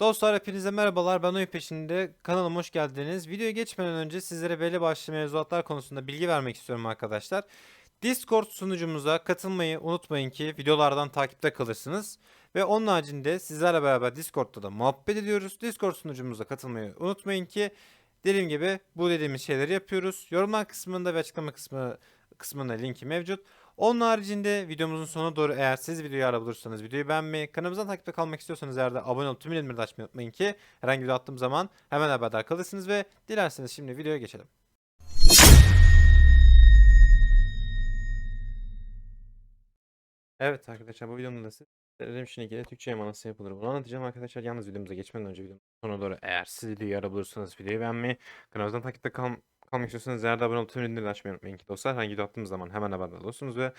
Dostlar hepinize merhabalar. Ben oyun peşinde. Kanalıma hoş geldiniz. Videoya geçmeden önce sizlere belli başlı mevzuatlar konusunda bilgi vermek istiyorum arkadaşlar. Discord sunucumuza katılmayı unutmayın ki videolardan takipte kalırsınız. Ve onun haricinde sizlerle beraber Discord'da da muhabbet ediyoruz. Discord sunucumuza katılmayı unutmayın ki dediğim gibi bu dediğimiz şeyleri yapıyoruz. Yorumlar kısmında ve açıklama kısmı kısmında linki mevcut. Onun haricinde videomuzun sonuna doğru eğer siz videoyu ara bulursanız videoyu beğenmeyi, kanalımızdan takipte kalmak istiyorsanız eğer de abone olup tüm bildirimleri de açmayı unutmayın ki herhangi bir video attığım zaman hemen haberdar kalırsınız ve dilerseniz şimdi videoya geçelim. Evet arkadaşlar bu videomda da sizlere şimdi ilgili Türkçe yama nasıl yapılır bunu anlatacağım arkadaşlar. Yalnız videomuza geçmeden önce videonun sonuna doğru eğer siz videoyu ara bulursanız videoyu beğenmeyi, kanalımızdan takipte kal kalmak istiyorsanız eğer de abone olup tüm bildirimleri açmayı unutmayın ki dostlar. Herhangi video attığımız zaman hemen haberdar olursunuz ve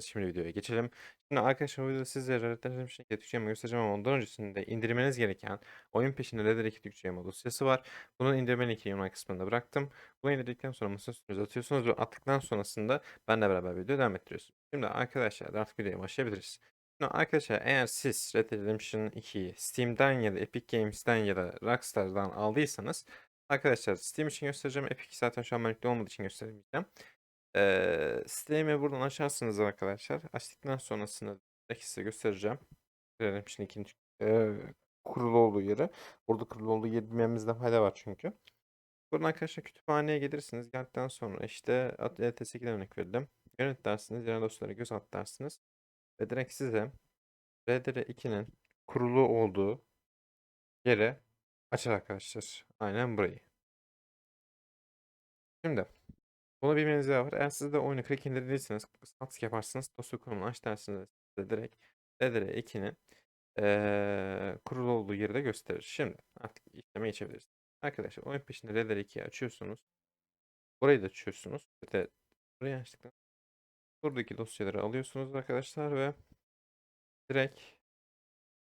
Şimdi videoya geçelim. Şimdi arkadaşlar bu videoda sizlere öğreteceğim şekilde Türkçe yama göstereceğim ama ondan öncesinde indirmeniz gereken oyun peşinde Ladder 2 Türkçe yama dosyası var. Bunun indirme linkini yorumlar kısmında bıraktım. Bunu indirdikten sonra masa üstünüze atıyorsunuz ve attıktan sonrasında benle beraber video devam ettiriyorsunuz. Şimdi arkadaşlar artık videoya başlayabiliriz. Şimdi arkadaşlar eğer siz Red Dead Redemption 2'yi Steam'den ya da Epic Games'ten ya da Rockstar'dan aldıysanız arkadaşlar Steam için göstereceğim. Epic zaten şu an ben yüklü olmadığı için gösteremeyeceğim. Eee Steam'i buradan açarsınız arkadaşlar. Açtıktan sonrasında size göstereceğim. Görelim şimdi ikinci eee, kurulu olduğu yeri. Burada kurulu olduğu yeri bilmemizde fayda var çünkü. Buradan arkadaşlar kütüphaneye gelirsiniz. Geldikten sonra işte LTS2'den örnek verelim. Yönet dersiniz. Yeni dosyalara göz at dersiniz. Ve direkt size RDR2'nin kurulu olduğu yere açar arkadaşlar. Aynen burayı. Şimdi bunu bilmeniz var. Eğer siz de oyunu click indirdiyseniz status yaparsınız. Dosya kurulumunu aç dersiniz. Size direkt RDR2'nin eee kurulu olduğu yeri de gösterir. Şimdi artık işleme geçebiliriz. Arkadaşlar oyun peşinde RDR2'yi açıyorsunuz. Burayı da açıyorsunuz. Bir burayı açtıktan buradaki dosyaları alıyorsunuz arkadaşlar ve direkt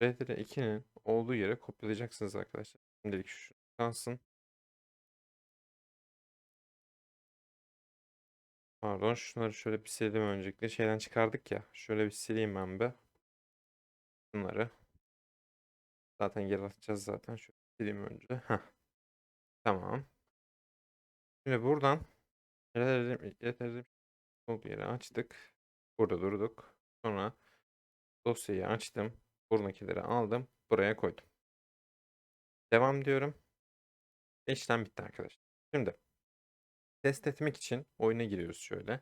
RDR2'nin olduğu yere kopyalayacaksınız arkadaşlar. Şimdilik şu kalsın. Pardon şunları şöyle bir silelim öncelikle. Şeyden çıkardık ya. Şöyle bir sileyim ben bir. Bunları. Zaten geri atacağız zaten. Şöyle sileyim önce. Heh. Tamam. Şimdi buradan yeterli olduğu yeri açtık. Burada durduk. Sonra dosyayı açtım. Buradakileri aldım. Buraya koydum. Devam diyorum. İşlem bitti arkadaşlar. Şimdi test etmek için oyuna giriyoruz şöyle.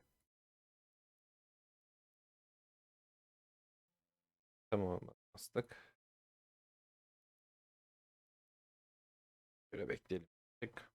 Tamam bastık. Şöyle bekleyelim. Tık.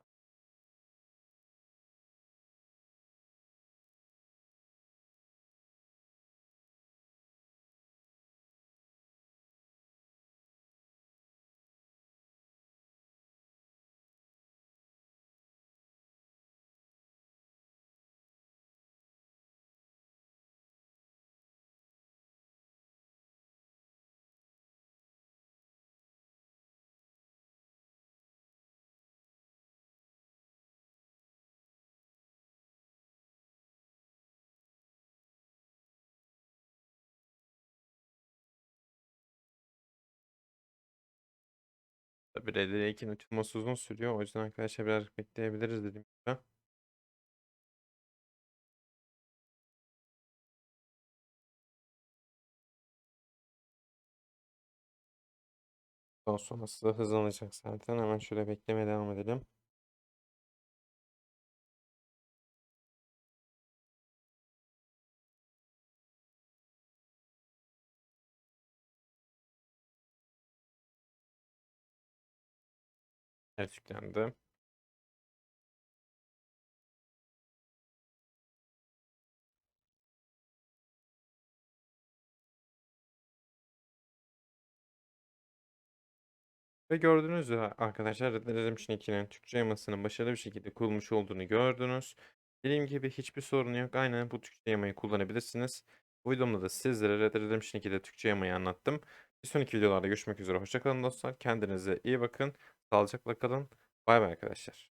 Tabii RDR2'nin açılması uzun sürüyor. O yüzden arkadaşlar birazcık bekleyebiliriz dediğim gibi. Daha sonrası hızlanacak zaten. Hemen şöyle beklemeye devam edelim. Evet yüklendi. Ve gördüğünüz üzere arkadaşlar Red Dead Redemption 2'nin Türkçe yamasının başarılı bir şekilde kurulmuş olduğunu gördünüz. Dediğim gibi hiçbir sorun yok. Aynen bu Türkçe yamayı kullanabilirsiniz. Bu videomda da sizlere Red Dead Redemption 2'de Türkçe yamayı anlattım. Bir sonraki videolarda görüşmek üzere. Hoşçakalın dostlar. Kendinize iyi bakın. Sağlıcakla kalın. Bay bay arkadaşlar.